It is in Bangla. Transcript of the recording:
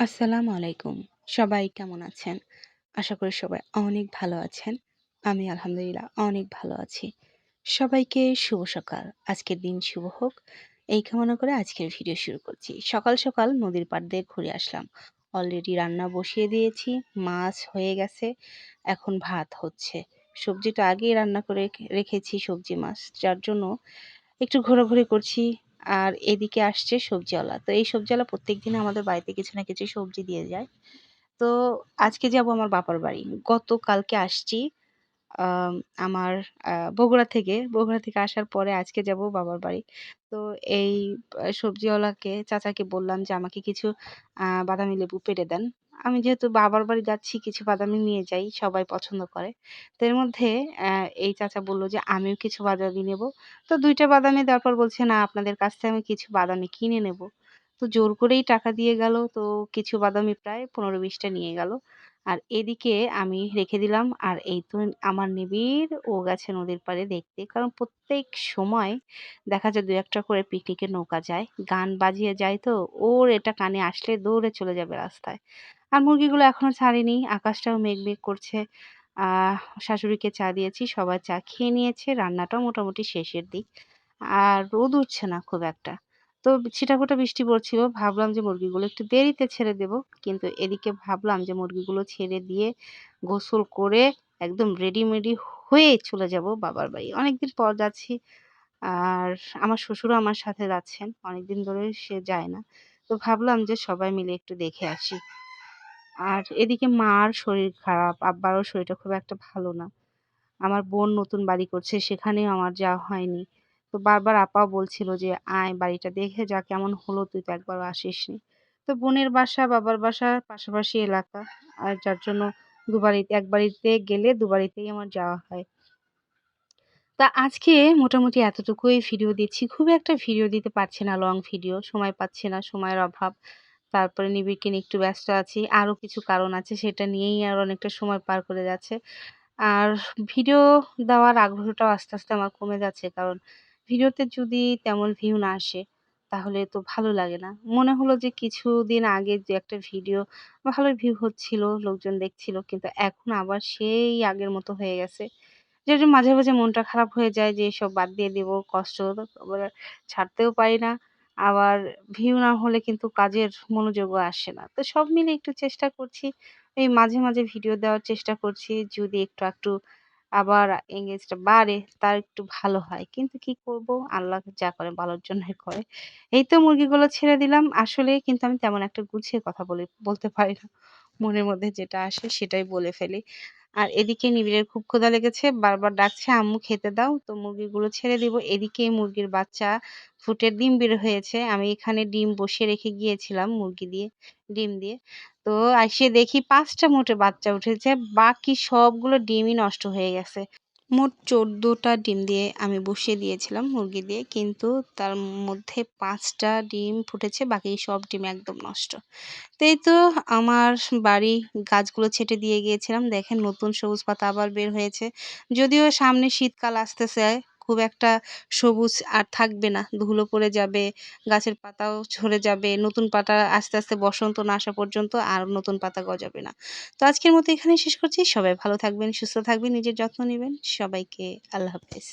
আসসালামু আলাইকুম। সবাই কেমন আছেন? আশা করি সবাই অনেক ভালো আছেন। আমি আলহামদুলিল্লাহ অনেক ভালো আছি। সবাইকে শুভ সকাল। আজকের দিন শুভ হোক। এই কামনা করে আজকের ভিডিও শুরু করছি। সকাল সকাল নদীর পাড় দিয়ে ঘুরে আসলাম। অলরেডি রান্না বসিয়ে দিয়েছি। মাছ হয়ে গেছে। এখন ভাত হচ্ছে। সবজিটা আগেই রান্না করে রেখেছি সবজি মাছ। যার জন্য একটু ঘোরাঘুরি করছি। আর এদিকে আসছে সবজিওয়ালা। তো এই সবজিওয়ালা প্রত্যেক দিন আমাদের বাড়িতে কিছু না কিছু সবজি দিয়ে যায়। তো আজকে যাব আমার বাপার বাড়ি। গতকালকে আসছি আমার বগুড়া থেকে। বগুড়া থেকে আসার পরে আজকে যাব বাবার বাড়ি। তো এই সবজিওয়ালাকে, চাচাকে বললাম যে আমাকে কিছু বাদামি লেবু পেড়ে দেন। আমি যেহেতু বাবার বাড়ি যাচ্ছি, কিছু বাদামি নিয়ে যাই, সবাই পছন্দ করে। তো এর মধ্যে এই চাচা বলল যে, আমিও কিছু বাদামি নেব। তো দুইটা বাদামি দেওয়ার পর বলছে, না, আপনাদের কাছ থেকে আমি কিছু বাদামি কিনে নেব। তো জোর করেই টাকা দিয়ে গেল। তো কিছু বাদামি প্রায় পনেরো বিশটা নিয়ে গেল। আর এদিকে আমি রেখে দিলাম। আর এই তো আমার নিবিড় ও গেছে নদীর পাড়ে দেখতে। কারণ প্রত্যেক সময় দেখা যায় দু একটা করে পিকনিকে নৌকা যায়। গান বাজিয়ে যায় তো। ওর এটা কানে আসলে দৌড়ে চলে যাবে রাস্তায়। আর মুরগিগুলো এখনও ছাড়িনি, আকাশটাও মেঘ মেঘ করছে শাশুড়িকে চা দিয়েছি, সবাই চা খেয়ে নিয়েছে, রান্নাটাও মোটামুটি শেষের দিক। আর রোদ উঠছে না খুব একটা। তো ছিটাফোঁটা বৃষ্টি পড়ছিল, ভাবলাম যে মুরগিগুলো একটু দেরিতে ছেড়ে দেব, কিন্তু এদিকে ভাবলাম যে মুরগিগুলো ছেড়ে দিয়ে গোসল করে একদম রেডিমেডি হয়ে চলে যাব বাবার বাড়ি। অনেকদিন পর যাচ্ছি, আর আমার শ্বশুরও আমার সাথে যাচ্ছেন, অনেকদিন ধরে সে যায় না। তো ভাবলাম যে সবাই মিলে একটু দেখে আসি। আর এদিকে মার শরীর খারাপ, আব্বারও শরীরটা খুব একটা ভালো না। আমার বোন নতুন বাড়ি করছে, সেখানেও আমার যাওয়া হয়নি। তো বারবার আপাও বলছিল যে, আয় বাড়িটা দেখে যা, কেমন হলো তুই তো একবার আসিসনি। তো বোনের বাসা, বাবার বাসা, পাশাপাশি এলাকা। আর যার জন্য দু বাড়িতে এক বাড়িতে গেলে দু বাড়িতেই আমার যাওয়া হয়। তা আজকে মোটামুটি এতটুকুই ভিডিও দিচ্ছি। খুব একটা ভিডিও দিতে পারছি না, লং ভিডিও। সময় পাচ্ছি না, সময়ের অভাব। তারপরে নিবিড়কে নিয়ে একটু ব্যস্ত আছি। আরও কিছু কারণ আছে, সেটা নিয়েই আর অনেকটা সময় পার করে যাচ্ছে। আর ভিডিও দেওয়ার আগ্রহটাও আস্তে আস্তে আমার কমে যাচ্ছে। কারণ ভিডিওতে যদি তেমন ভিউ না আসে, তাহলে তো ভালো লাগে না। মনে হলো যে কিছুদিন আগে যে একটা ভিডিও ভালোই ভিউ হচ্ছিল, লোকজন দেখছিল, কিন্তু এখন আবার সেই আগের মতো হয়ে গেছে। যে মাঝে মাঝে মনটা খারাপ হয়ে যায়, যে এসব বাদ দিয়ে দেবো, কষ্ট আবার ছাড়তেও পারি না। আবার ভিউ না হলে কিন্তু কাজের মনোযোগও আসে না। তো সব মিলে একটু চেষ্টা করছি, এই মাঝে মাঝে ভিডিও দেওয়ার চেষ্টা করছি, যদি একটু একটু আবার এঙ্গেজটা বাড়ে, তার একটু ভালো হয়। কিন্তু কি করব? আল্লাহ যা করে ভালোর জন্যই করে। এই তো মুরগিগুলো ছেড়ে দিলাম। আসলে কিন্তু আমি তেমন একটা গুছিয়ে কথা বলে, বলতে পারি না। মনের মধ্যে যেটা আসে সেটাই বলে ফেলি। আর এদিকে নিবিড়ের খুব ক্ষুধা লেগেছে। বারবার ডাকছে, আম্মু, খেতে দাও, তো মুরগিগুলো ছেড়ে দিব। এদিকে মুরগির বাচ্চা ফুটে ডিম বের হয়েছে। আমি এখানে ডিম বসিয়ে রেখে গিয়েছিলাম মুরগি দিয়ে, ডিম দিয়ে। তো এসে দেখি পাঁচটা মোটে বাচ্চা উঠেছে, বাকি সবগুলো ডিমই নষ্ট হয়ে গেছে। মোট চোদ্দোটা ডিম দিয়ে আমি বসিয়ে দিয়েছিলাম মুরগি দিয়ে, কিন্তু তার মধ্যে পাঁচটা ডিম ফুটেছে, বাকি সব ডিম একদম নষ্ট। তাই তো আমার বাড়ি গাছগুলো ছেটে দিয়ে গিয়েছিলাম। দেখেন নতুন সবুজ পাতা আবার বের হয়েছে। যদিও সামনে শীতকাল আসতেছে খুব একটা সবুজ আর থাকবে না। ধুলো পড়ে যাবে, গাছের পাতাও ঝরে যাবে, নতুন পাতা আস্তে আস্তে বসন্ত না আসা পর্যন্ত আর নতুন পাতা গজাবে না। তো আজকের মতো এখানেই শেষ করছি। সবাই ভালো থাকবেন, সুস্থ থাকবেন, নিজের যত্ন নেবেন। সবাইকে আল্লাহ হাফেজ।